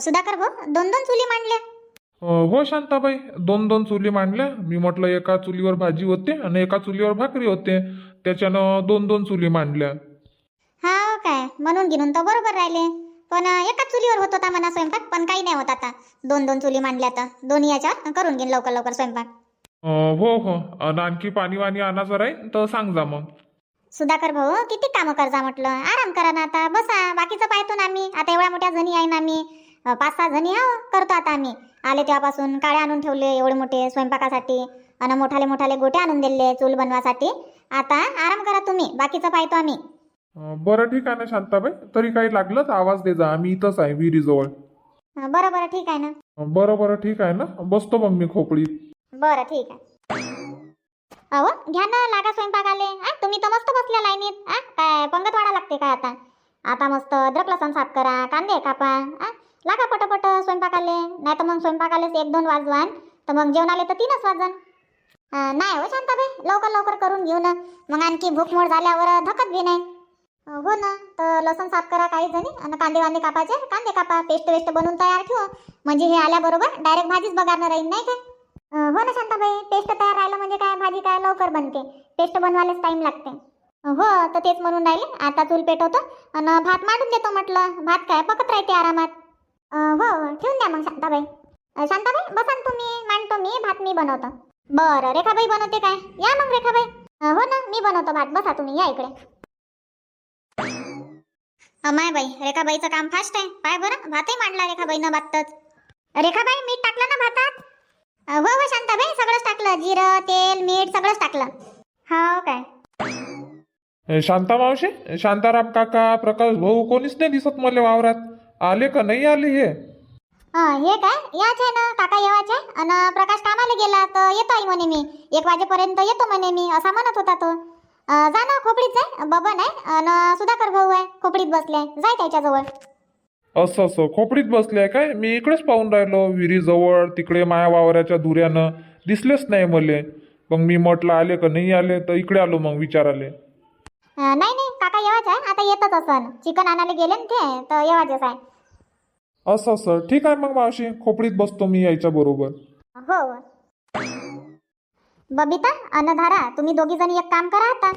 सुधाकर भाऊ दोन दोन चुली मांडल्या. हो शांताबाई दोन दोन चुली मांडल्या. मी म्हटलं एका चुलीवर भाजी होते आणि एका चुलीवर भाकरी होते. त्याच्यानं दोन दोन चुली मांडल्या. हा काय. म्हणून घेऊन तर बरोबर राहिले. पण एकाच चुलीवर होत होता म्हणा स्वयंपाक पण काही नाही होत आता. दोन दोन चुली मांडल्या तर. दोन्ही याच्यावर करून घेईन लवकर लवकर स्वयंपाक. अं, हो हो. आणि आणखी पाणी वाणी आणायचं राहील तर सांग जा मग. सुधाकर भाऊ किती कामं करजा म्हटलं. आराम करा ना आता. बसा. बाकीचं पाहतो ना आम्ही. आता एवढ्या मोठ्या जणी आहे ना आम्ही. पाच सहा जणी हा करतो आता आम्ही. आले तेव्हापासून काळे आणून ठेवले एवढे मोठे स्वयंपाकासाठी आणि मोठाले मोठाले गोटे आणून दिले चूल बनवासाठी. आता आराम करा तुम्ही बाकीचं पाहतो आम्ही. बरं ठीक आहे ना शांताबाई तरी काही लागलं तर आवाज दे जा आम्ही इथंच आहे विहिरीजवळ. बरं बरं ठीक आहे ना. बरं बरं ठीक आहे ना बसतो मग मी खोपडीत. बरं ठीक आहे. अहो घ्या ना लागा स्वयंपाक आले आ तुम्ही तर मस्त बसल्या लाईनीत. आ काय पंगत वाढा लागते काय आता? आता मस्त अद्रक लसण साफ करा कांदे कापा आ लागा पटपट स्वयंपाकाले. नाही तर मग स्वयंपाकालेच एक दोन वाजवान. तर मग जेवण आले तर तीनच वाजन. नाही हो शांताबाई लवकर लवकर करून घेऊ ना. मग आणखी भूकमोड झाल्यावर धकत बी नाही हो ना तर लसूण साफ करा काही जणी. आणि कांदे वांदे कापायचे. कांदे कापा पेस्ट वेस्ट बनवून तयार ठेव. म्हणजे हे आल्याबरोबर डायरेक्ट भाजीच बघायला राहील नाही काय हो ना शांताबाई पेस्ट तयार राहिलं म्हणजे काय? भाजी काय? लवकर बनते. पेस्ट बनवायलाच टाईम लागते. हो तर तेच म्हणून राहिले आता चूल पेटवतो. आणि भात मांडून देतो म्हटलं. भात काय? पकत राहते आरामात. ठेवून शांताबाई शांताबाई बसा तुम्ही मांडतो मी भात मी बनवतो. बरं रेखाबाई बनवते काय? या मग रेखाबाई. हो ना मी बनवतो भात. बसा तुम्ही या इकडे. अमाय बाई रेखाबाईचं काम फास्ट आहे. पाय बरं भातही मांडला रेखाबाईनं भातच रेखाबाई मीठ टाकलं ना भातात? हो हो शांताबाई सगळंच टाकलं. जिरं तेल मीठ सगळंच टाकलं. हो काय? शांता मावशी शांताराम काका प्रकाश भाऊ कोणीच नाही दिसत मला वावरात. आले का नाही आले हे? हं, हे काय? याच आहे ना काका येवाच आहे? आणि प्रकाश कामाला गेला तर येतो आई म्हणे मी. एक वाजेपर्यंत येतो म्हणे मी असा म्हणत होता तो. जा ना खोपडीत जाय बबन आहे. आणि सुधाकर भाऊ आहे खोपडीत बसलाय जाय त्याच्याजवळ. असं असं. खोपडीत बसले काय? मी इकडेच पाहून राहिलो विहिरीजवळ तिकडे माया वावराच्या धुऱ्यानं दिसलेच नाही मले. मग मी म्हटलं आले का नाही आले? तर इकडे आलो मग विचाराले. नाही नाही. काका येवाच आहे. आता येतच असन. चिकन आणायला गेले ना ते तर येवाचेच आहे. असं असं. ठीक आहे मग मावशी. खोपडीत बसतो मी यायच्या बरोबर. हो. बबिता अनधारा तुम्ही दोघी जणी एक काम करा आता.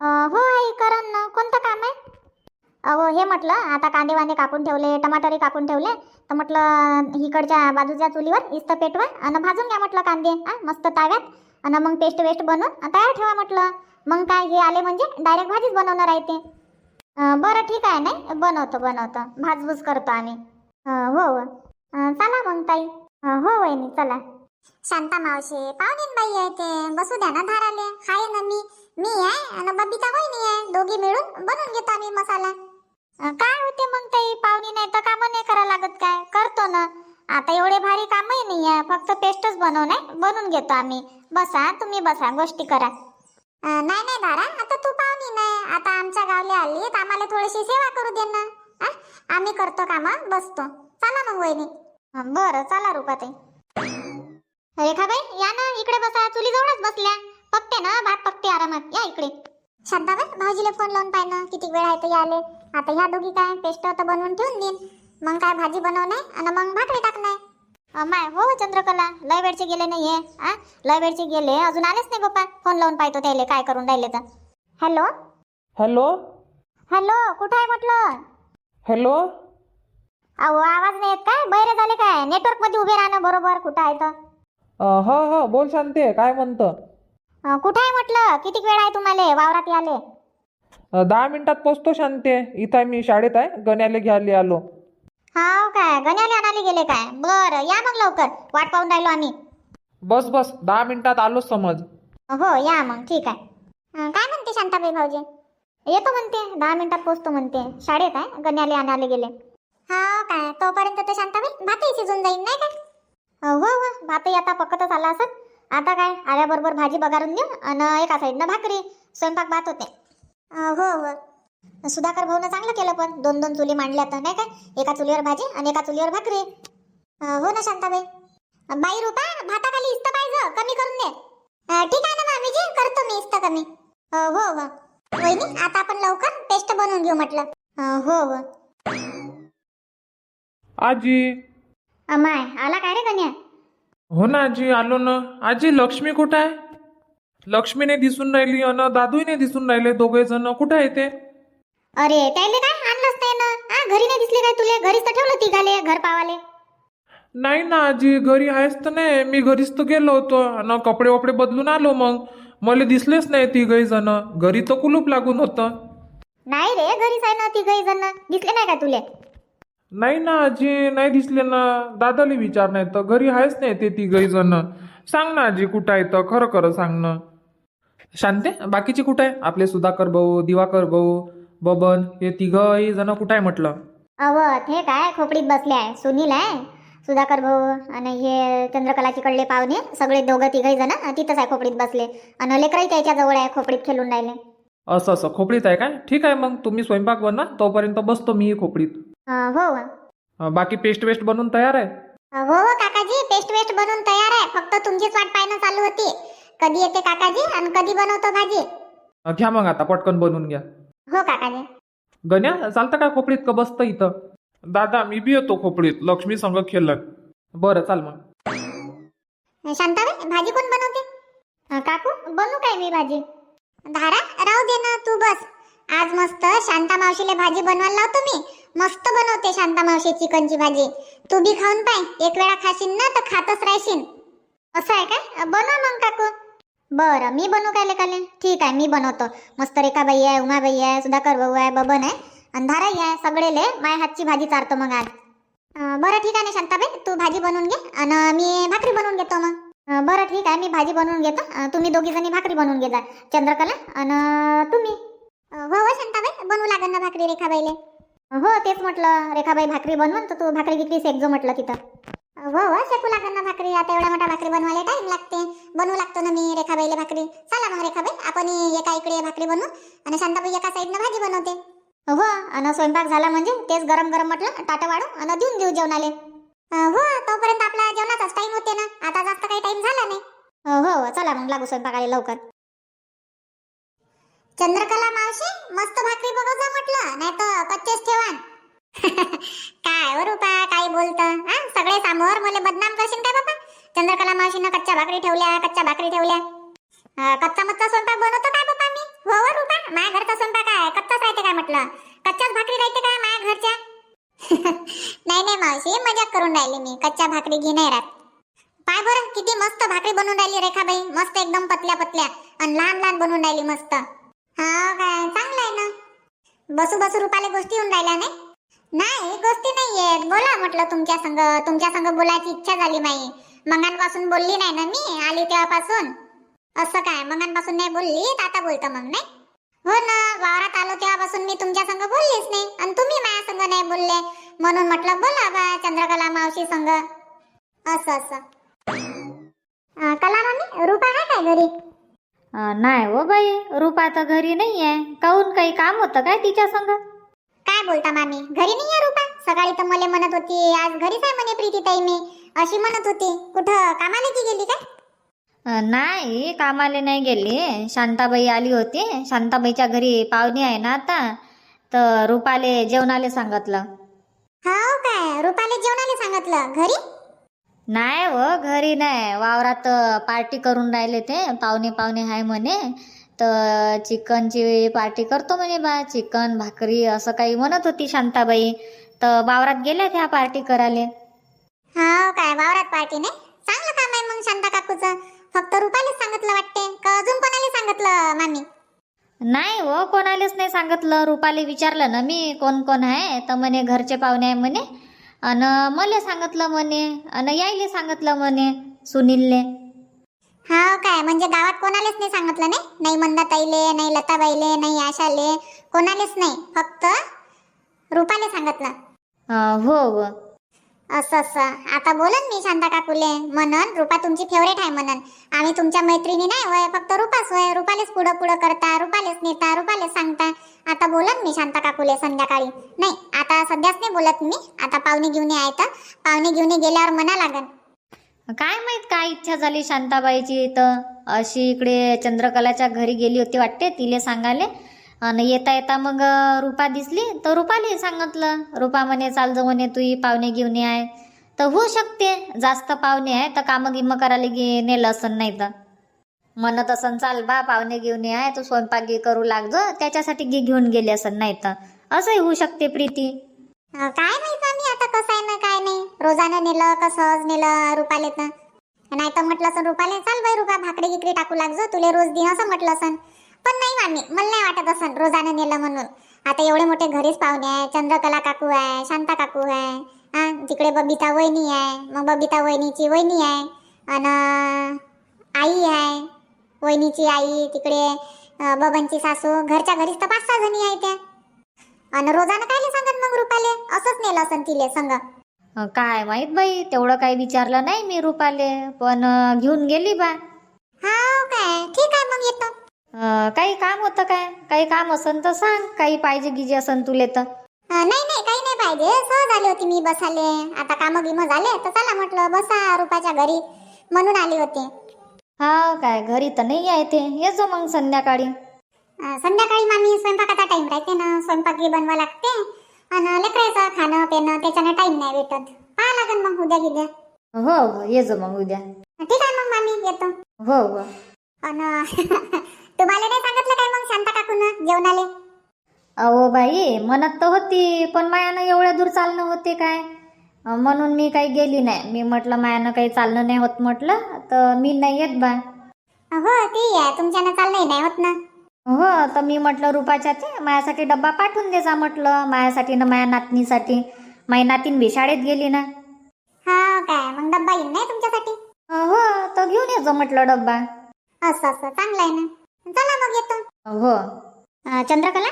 अं, हो आई करण ना. कोणतं काम आहे? अहो हे म्हटलं आता कांदे वांदे कापून ठेवले टमाटरही कापून ठेवले. तर म्हटलं इकडच्या बाजूच्या चुलीवर इस्त पेटवा. आणि भाजून घ्या म्हटलं कांदे. आ मस्त ताव्यात. आणि मग पेस्ट वेस्ट बनवून तयार ठेवा म्हटलं. मग काय हे आले म्हणजे डायरेक्ट भाजीच बनवणार आहे ते. अं, बरं ठीक आहे नाही? बनवतो बनवतो. भाजभूज करतो आम्ही. हो हो. चला मग ताई. हो वहिनी चला. शांता मावशी पाहुणीन बाई आहे ते. बसू द्या ना धाराले. हाय ना मी. मी आहे आणि बबिता वहिनी आहे. दोघी मिळून बनवून घेतो आम्ही मसाला. काय होते मग ताई? पाहुणी नाही तर कामं नाही करा लागत काय? करतो ना. आता एवढे भारी कामही नाही आहे. फक्त पेस्टच बनवणे बनवून घेतो आम्ही. बसा तुम्ही बसा. गोष्टी करा. नाही नाही धारा. आता तू पाहुणी नाही आता आमच्या गावले आली तर आम्हाला थोडीशी सेवा करू दे ना. आ? आम्ही करतो कामा बसतो. चला मग वहिनी. बरं चला रुपाताई. रेखाबाई या ना इकडे बसा. चुली जवळच बसल्या. पकते ना भात पकते आरामात. या इकडे. शांताबाई भाऊजीला फोन लावून पाय ना. किती वेळ आहे तर आले आता ह्या दोघी काय? पेस्ट तर बनवून ठेवून देईन. मग काय भाजी बनवणे आणि मग भाकरी टाकणे माय हो चंद्रकला. लय वेळचे गेले नाही हे. आ? लय वेळचे गेले. अजून आलेच नाही बाप्पा फोन लावून पाहतो त्याले. काय करून राहिले तर. हॅलो? हॅलो? हॅलो कुठं आहे म्हटलं? हॅलो? अहो आवाज नाही येत काय? बहिरे झाले काय? नेटवर्कमध्ये उभे राहणं बरोबर कुठं आहे तर? अं, हो हो बोल शांते काय म्हणतं? अं, कुठं आहे म्हटलं? किती वेळ आहे तुम्हाला? वावरात याले अं, दहा मिनिटात पोचतो शांते. इथं मी शाळेत आहे. गण्याला घ्यायला आलो. हाव काय? गण्याले आणाले गेले काय? बरं या मग लवकर. वाट पाहून राहिलो आम्ही. बस बस. दहा मिनिटात आलो समज. हो या मग. ठीक आहे. अं, काय म्हणते शांताबाई भाऊजी? येतो म्हणते दहा मिनिटात पोचतो म्हणते. शाळेत आहे गण्याले आणायला गेले. हा काय तोपर्यंत तर शांताबाई भातही शिजून जाईल नाही काय हो हो भातही आता पकतच आला असत आता काय आल्याबरोबर भाजी बघारून देऊ आणि एका साईडनं भाकरी. स्वयंपाक भात होते. हो हो. सुधाकर भाऊनं चांगलं केलं पण दोन दोन चुली मांडल्या तर नाही काय एका चुलीवर भाजी आणि एका चुलीवर भाकरी. हो ना शांताबाई. बाई रुपा भाताखाली इस्त पाहिजे कमी करून दे. ठीक आहे ना मामीजी करतो मी इस्त कमी. हो हो. वहिनी आता आपण लवकर पेस्ट बनवून घेऊ म्हटलं. अं, हो हो. आजी. अमाय आला काय रे गण्या हो ना आजी आलो ना. आजी लक्ष्मी कुठं आहे? लक्ष्मी नाही दिसून राहिली अन दादूही नाही दिसून राहिले दोघे जण. कुठं आहे ते? अरे त्याले काय आणलंच नाही ना? हा घरी नाही दिसले काय तुले? घरीच तर ठेवलं तिघाले घर पावाले. नाही ना आजी घरी आहेस तर नाही. मी घरीच तर गेलो होतो. आणि कपडे वपडे बदलून आलो मग. मला दिसलेच नाही तिघही जण घरी तर कुलूप लागून होतं. नाही रे घरीच आहे ना तिघही जण दिसले नाही का तुले? नाही ना आजी नाही दिसले ना. दादाला विचार नाही तर. घरी आहेच नाही ते तिघही जण सांग ना आजी कुठं आहे तर खरं खरं सांग ना. शांते बाकीचे कुठं आहे? आपले सुधाकर भाऊ दिवाकर भाऊ बबन हे तिघही जण कुठं आहे म्हटलं? अव हे काय खोपडीत बसले आहे. सुनील आहे? सुधाकर भाऊ आणि हे चंद्रकलाची कडले पाहुणे सगळे दोघं तिघही जण तिथंच आहे खोपडीत बसले. आणि लेकरही त्याच्याजवळ आहे खोपडीत खेळून राहिले. असं असं. खोपडीत आहे काय? ठीक आहे मग तुम्ही स्वयंपाक बनवा तोपर्यंत बसतो मी खोपडीत. अं, हो. अं, बाकी पेस्ट वेस्ट बनवून तयार आहे? हो हो काकाजी. पेस्ट वेस्ट बनवून तयार आहे. फक्त तुमचीच वाट पाहणं चालू होती. कधी येते काकाजी आणि कधी बनवतो भाजी? अं, घ्या मग आता पटकन बनवून घ्या. हो काकाजी. गण्या चालतं का खोपडीत का बसतं इथं? दादा मी बी येतो खोपडीत. लक्ष्मी संघ खेळलं. बरं चाल मग. शांताबाई भाजी कोण बनवते? अं, काकू बनवू काय मी भाजी? धारा राहू दे ना तू बस. आज मस्त शांता मावशीला भाजी बनवायला लावतो मी. मस्त बनवते शांता मावशी चिकनची भाजी. तू बी खाऊन पाय. एक वेळा खाशील ना तर खातच राहशील असं आहे काय बनव मग काकू. बरं मी बनवू काय लेकाले? ठीक आहे मी बनवतो. मस्त रेखाबाई आहे उमाबाई आहे सुधाकर भाऊ आहे बबन आहे. आणि धाराई आहे सगळेले. माय हातची भाजी चारतो मग आज. बरं ठीक आहे ना शांताबाई तू भाजी बनवून घे आणि मी भाकरी बनवून घेतो मग. बरं ठीक आहे मी भाजी बनवून घेतो. तुम्ही दोघी जणी भाकरी बनवून घे जा चंद्रकला आणि तुम्ही. हो हो शांताबाई बनवू लागेल ना भाकरी रेखाबाईले. हो तेच म्हटलं रेखाबाई भाकरी बनवून तर तू भाकरी गिकरी शेकजो म्हटलं तिथं. हो हो शेकू लागेल ना भाकरी आता एवढा मोठा भाकरी बनवायला टाइम लागते. बनवू लागतो ना मी रेखाबाईला भाकरी. चला मग रेखाबाई आपण एका इकडे भाकरी बनवू. आणि शांताबाई एका साईडनं भाजी बनवते. हो अन स्वयंपाक झाला म्हणजे तेच गरम गरम म्हटलं टाटा वाढू अन देऊन देऊ जेवणाले. हो तोपर्यंत आपला जेवणाचाच टाइम होते ना आता जास्त काही टाइम झाला नाही. हो, हो चला मग लागू स्वयंपाकाला लवकर. चंद्रकला मावशी मस्त भाकरी बघा म्हटलं नाही तर कच्चेच ठेवान. काय हो रुपा काय बोलत हा? सगळे समोर मला बदनाम करशील काय बाबा चंद्रकला मावशीनं कच्च्या भाकरी ठेवल्या कच्च्या भाकरी ठेवल्या. कच्चा मच्चा स्वयंपाक बनवतो काय बाबा मी? हो हो रुपा. माझ्या घरचा स्वयंपाक आहे. कच्चाच राहते काय म्हटलं? कच्च्याच भाकरी राहते काय माझ्या घरच्या? नाही नाही मावशी मजाक करून राहिली मी. कच्च्या भाकरी घे नाही राहत. पाय बरं किती मस्त भाकरी बनवून राहिली रेखाबाई मस्त एकदम पतल्या पतल्या. आणि लहान लहान बनवून राहिली मस्त. हो हा काय चांगलं आहे ना. बसू बसू रुपाले गोष्टी होऊन राहिल्या नाही? नाही गोष्टी नाही आहेत बोला म्हटलं तुमच्या संग. तुमच्या संग बोलायची इच्छा झाली माई. मंगांपासून बोलली नाही ना मी आली तेव्हापासून. असं काय? मंगांपासून नाही बोलली आता बोलतं मग नाही? हो ना वावरात आलो तेव्हापासून मी तुमच्या संग बोललीच नाही आणि तुम्ही माझ्या संग नाही बोलले. म्हणून म्हटलं बोला बा चंद्रकला मावशी संग. असं असं. अं, कला मामी रुपा आहे काय घरी? अं, नाही हो बाई रुपा तर घरी नाही आहे काहून काही काम होतं काय तिच्या संग? काय बोलता मामी? घरी नाही आहे रुपा? सकाळी तर मला म्हणत होती आज घरीच आहे म्हणे प्रीतीताई मी. अशी म्हणत होती. कुठं कामाला की गेली काय? नाही कामाला नाही गेली. शांताबाई आली होती. शांताबाईच्या घरी पाहुणे आहे ना आता. तर रुपाले जेवणाले सांगितलं. हो काय? रुपाले जेवणाला सांगितलं. घरी? नाही हो घरी नाही. वावरात पार्टी करून राहिले ते. पाहुणे पाहुणे आहे म्हणे. तर चिकनची पार्टी करतो म्हणे बा. चिकन भाकरी असं काही म्हणत होती शांताबाई. तर वावरात गेल्या त्या पार्टी करायला? हो काय? वावरात पार्टी नाही? सांगितलं मामी. नाही हो कोणालाच नाही सांगितलं. रुपाली विचारलं ना मी कोण कोण आहे? तर म्हणे घरचे पाहुणे आहे म्हणे. अन मला सांगितलं म्हणे अन यायले सांगितलं म्हणे सुनीलले. हो काय म्हणजे गावात कोणालाच नाही सांगितलं नाही? नाही मंदाताईले नाही लताबाईले नाही आशाले कोणालाच नाही. फक्त रुपाले सांगितलं. अं, हो हो असं असं. आता बोलन मी शांता काकूले म्हणन रुपा तुमची फेवरेट आहे म्हणन. आम्ही तुमच्या मैत्रिणी नाही होय फक्त रुपाच होय. रुपालेच पुढं पुढं करता रुपालेच नेता रुपालेच सांगता. आता बोलन मी शांता काकूले संध्याकाळी. नाही आता सध्याच नाही बोलत मी. आता पाहुणे घेऊन आहे तर पाहुणे घेऊन गेल्यावर म्हणा लागन. काय माहीत काय इच्छा झाली शांताबाईची तर अशी इकडे चंद्रकलाच्या घरी गेली होती वाटते तिले सांगाले. आणि येता येता मग रुपा दिसली. तर रुपाले सांगितलं रुपा म्हणे चाल जो म्हणे तू पाहुणे घेऊन आहे. तर होऊ शकते. जास्त पाहुणे आहे तर कामं गिमं करायला गे नेलं असं नाही तर. म्हणत असन चाल बा पाहुणे घेऊन आहे. तू स्वयंपाक गे करू लागजो त्याच्यासाठी गे घेऊन गेली असन नाही तर. असंही होऊ शकते प्रीती. काय माहीत आम्ही आता कसं आहे ना काय नाही. रोजानं नेलं का सहज नेलं रुपाले तर. नाही तर म्हटलं असं रुपाले चाल बाई रुपा भाकरी गिकरी टाकू लागजो तुले रोज दिन असं म्हटलं असं पण नाही मामी मला नाही वाटत असन रोजानं नेलं म्हणून. आता एवढे मोठे घरीच पाहुणे आहे. चंद्रकला काकू आहे शांता काकू आहे. हा तिकडे बबिता वहिनी आहे. मग बबिता वहिनीची वहिनी आहे. आणि आई आहे. वहिनीची आई तिकडे अं, बबनची सासू. घरच्या घरीच तर पाच सहा जणी आहे त्या. आणि रोजानं काय सांगत मग रुपाले? असंच नेलं असन तिले संग. काय माहीत बाई तेवढं काही विचारलं नाही मी रुपाले. पण घेऊन गेली बा. हा काय? ठीक आहे मग येतो. काही काम होतं काय? काही काम असन तर सांग. काही पाहिजे गिजे असन तुले तर. नाही नाही काही नाही पाहिजे. सहज आली होती मी बसाले आता कामं गिमं झाले तर चला म्हटलं बसा रुपाच्या घरी म्हणून आली होती. हा काय? घरी तर नाही आहे ते. ये जो मग संध्याकाळी. अं, संध्याकाळी मामी स्वयंपाकाचा टाइम राहते ना. स्वयंपाक बनवा लागते. आणि लेकरायचं खाणं पिणं त्याच्यानं टाइम नाही भेटत. पाहा लागेल मग उद्या गिद्या. हो हो. ये जो मग उद्या. ठीक आहे मग मामी येतो. हो हो. आणि तुम्हाला नाही सांगितलं काय मग शांता काकून जेवणाले? अहो बाई म्हणत तर होती पण मायानं एवढ्या दूर चालणं होते काय? अं, म्हणून मी काही गेली नाही. मी म्हटलं मायानं काही चालणं नाही होत म्हटलं तर मी नाही येत बा. हो ती आहे. तुमच्यानं चाललंय नाही होत ना. हो तर मी म्हटलं रुपाच्या ते माझ्यासाठी डब्बा पाठवून दे जा म्हटलं. माझ्यासाठी ना माझ्या नातनीसाठी. माझी नातीन बी शाळेत गेली ना. हा काय? मग डब्बा येईन नाही तुमच्यासाठी? अं, हो तर घेऊन येतो म्हटलं डब्बा. असं असं. चांगलं आहे ना. चला मग येतो. हो. अं, चंद्रकला?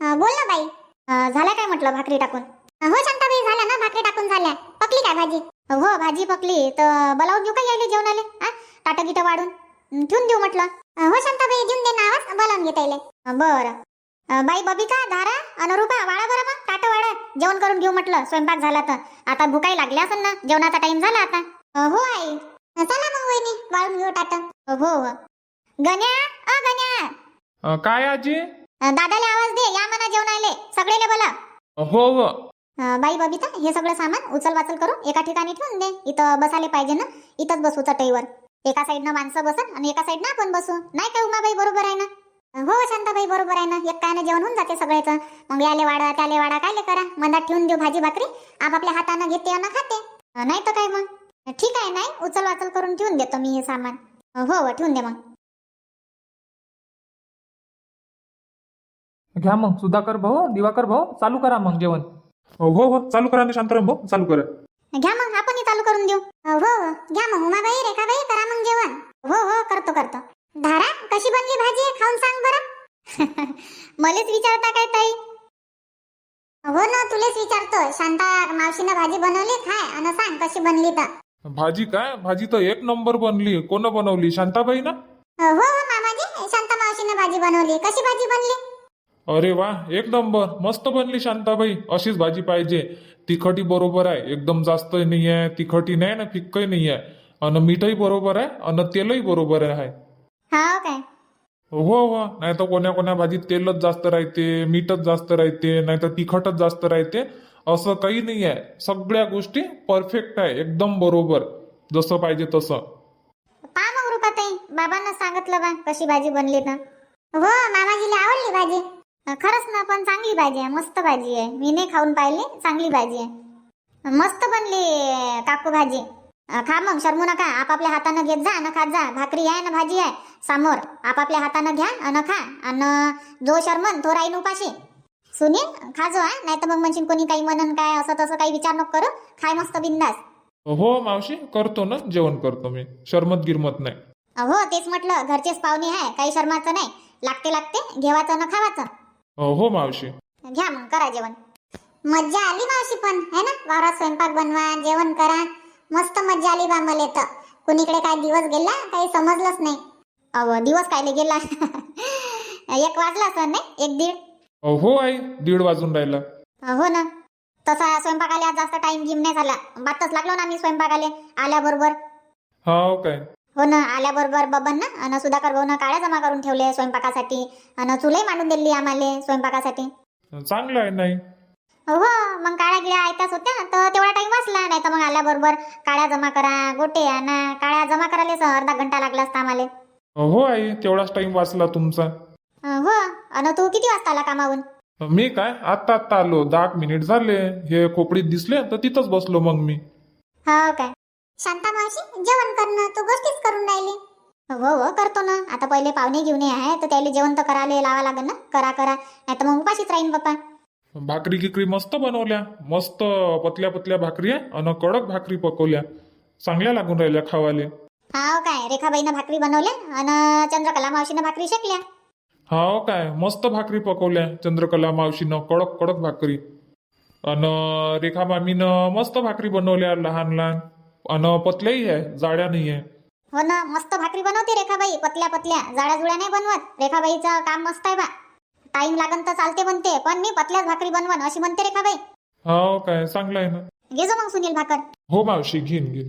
अं, बोल ना बाई. अं, झाल्या काय म्हटलं भाकरी टाकून? अं, हो शांताबाई झाल्या ना भाकरी टाकून झाल्या. पकली काय भाजी? हो भाजी पकली. तर बोलावून घेऊ का यायले जेवणाले? हा टाटं गिटं वाढून? अं, ठेवून देऊ म्हटलं. अं, हो शांताबाई देऊन दे ना आवाज. बोलावून घेता येईल अं, बरं. अं, बाई बबिता धारा अनुरूपा वाळा बरं मग टाटं वाळा जेवण करून घेऊ म्हटलं. स्वयंपाक झाला तर आता भुकाई लागली असेल ना. जेवणाचा टाइम झाला आता. अं, हो आई. अं, चला मग वहिनी वाळून घेऊ टाटं हो हो. गण्या अ गण्या. अं, काय आजी? अं, दादाला आवाज दे या म्हणा जेवणाले. सगळेले बोला. हो हो. अं, बाई बबिता हे सगळं सामान उचल वाचल करून एका ठिकाणी ठेवून दे. इथं बसायला पाहिजे ना? इथंच बसू चटईवर. एका साईडनं माणसं बसन आणि एका साईडनं आपण बसू. नाही काय उमाबाई बरोबर आहे ना? अं, हो शांताबाई बरोबर आहे ना? एक कायनं जेवण होऊन जाते सगळ्याचं मग याले वाडा त्याले वाडा कायले करा? मधात ठेवून देऊ भाजी भाकरी. आपापल्या हातानं घेते आणि खाते. अं, नाही तर काय मग? ठीक आहे नाही? उचल वाचल करून ठेवून देतो मी हे सामान. अं, हो हो ठेवून दे मग. घ्या मग सुधाकर भाऊ दिवाकर भाऊ चालू करा मग जेवण. हो हो चालू करा ना शांताराम भाऊ चालू करा. घ्या मग आपणही चालू करून देऊ. हो हो घ्या मग उमाबाई रेखाबाई करा मग जेवण. हो हो करतो करतो. धारा कशी बनली भाजी खाऊन सांग बरं. मलेच विचारता काय ताई? हो ना तुलेच विचारतो शांता मावशीनं भाजी बनवली खाय आणि सांग कशी बनली तर. भाजी काय? भाजी तर एक नंबर बनली. कोण बनवली? शांताबाई ना? हो हो मामाजी शांता मावशीनं भाजी बनवली. कशी भाजी बनली? अरे वा एक नंबर मस्त बनली शांताबाई. अशीच भाजी पाहिजे. तिखटी बरोबर आहे. एकदम जास्त नाही आहे तिखटी नाही ना फिक्कही नाही आहे आणि मीठही बरोबर आहे आणि तेलही बरोबर आहे. हो काय? हो हो. नाही तर कोण्या कोण्या भाजीत तेलच जास्त राहते मीठच जास्त राहते नाही तर तिखटच जास्त राहते. असं काही नाही आहे सगळ्या गोष्टी परफेक्ट आहे. एकदम बरोबर. जसं पाहिजे तसं. पा मग रुपाताई. बाबांना सांगितलं बा कशी भाजी बनली तर. हो मामाजीला आवडली भाजी. खरंच ना पण चांगली भाजी आहे मस्त भाजी आहे. मी नाही खाऊन पाहिली चांगली भाजी आहे. मस्त बनली काकू भाजी. खा मग शरमू नका. आपापल्या हातानं घेत जा न खात जा. भाकरी आहे ना भाजी आहे. समोर आपापल्या हातानं घ्या अन खा. आणि जो शर्मन तो राहीन उपाशी. सुनील खा जो आहे नाही तर मग म्हणशील कोणी काही म्हणन काय असं तसं काही विचार नको करू. खाय मस्त बिंदास. हो मावशी करतो ना. जेवण करतो मी. शरमत गिरमत नाही. हो तेच म्हटलं. घरचेच पाहुणे आहे. काही शर्माचं नाही. लागते लागते. घेवाचं न खावाचं. हो मावशी. घ्या मग करा जेवण. मज्जा आली मावशी पण है ना? वावरात स्वयंपाक बनवा जेवण करा. मस्त मज्जा आली बा मला तर. कुणीकडे काय दिवस गेला काही समजलंच नाही. अव दिवस कायले गेला? एक वाजला सर नाही? एक दीड? हो आई दीड वाजून राहिला. हो ना. तसा स्वयंपाकाला आज जास्त टाइम घेऊन नाही झाला. बातच लागलो ना मी स्वयंपाकाले आल्याबरोबर. हो काय. हो ना आल्याबरोबर बबन ना? आणि सुधाकर भाऊन काळ्या जमा करून ठेवले स्वयंपाकासाठी. आणि चुलही मांडून दिली आम्हाला स्वयंपाकासाठी. चांगलं आहे नाही. हो मग काळ्या गिळ्या ऐकाच होत्या तर तेवढा टाइम वाचला नाही तर मग आल्याबरोबर काळ्या जमा करा गोटे आणा. काळ्या जमा करायला अर्धा घंटा लागला असता आम्हाला. हो आई तेवढाच टाइम वाचला तुमचा. हो आणि तू किती वाजता आला कामावून मी काय? आत्ता आत्ता आलो. दहा मिनिट झाले. हे खोपडीत दिसले तर तिथंच बसलो मग मी. हो काय? शांता मावशी जेवण करणं तू गोष्टीच करून राहिली. हो हो करतो ना. आता पहिले पाहुणे घेऊन आहे तर त्याला जेवण तर करायला लावा लागेल ना. करा करा. नाही तर मग उपाशीच राहीन बाप्पा भाकरी गिकरी मस्त बनवल्या. मस्त पतल्या पतल्या भाकरी आहे आणि कडक भाकरी पकवल्या. चांगल्या लागून राहिल्या खावाले. हो काय रेखाबाईनं भाकरी बनवल्या आणि चंद्रकला मावशीनं भाकरी शेकल्या? हाव काय मस्त भाकरी पकवल्या चंद्रकला मावशीनं कडक कडक भाकरी. अन रेखा मामीनं मस्त भाकरी बनवल्या लहान लहान. अन पतल्याही आहे जाड्या नाही आहे. हो ना मस्त भाकरी बनवते रेखाबाई पतल्या पतल्या. जाड्या जुड्या नाही बनवत. रेखाबाईचं काम मस्त आहे बा. टाइम लागन तर चालते म्हणते पण मी पतल्याच भाकरी बनवन अशी म्हणते रेखाबाई. हाव काय चांगलं आहे ना. घे जो मग सुनील भाकर. हो मावशी घेईन घेईन.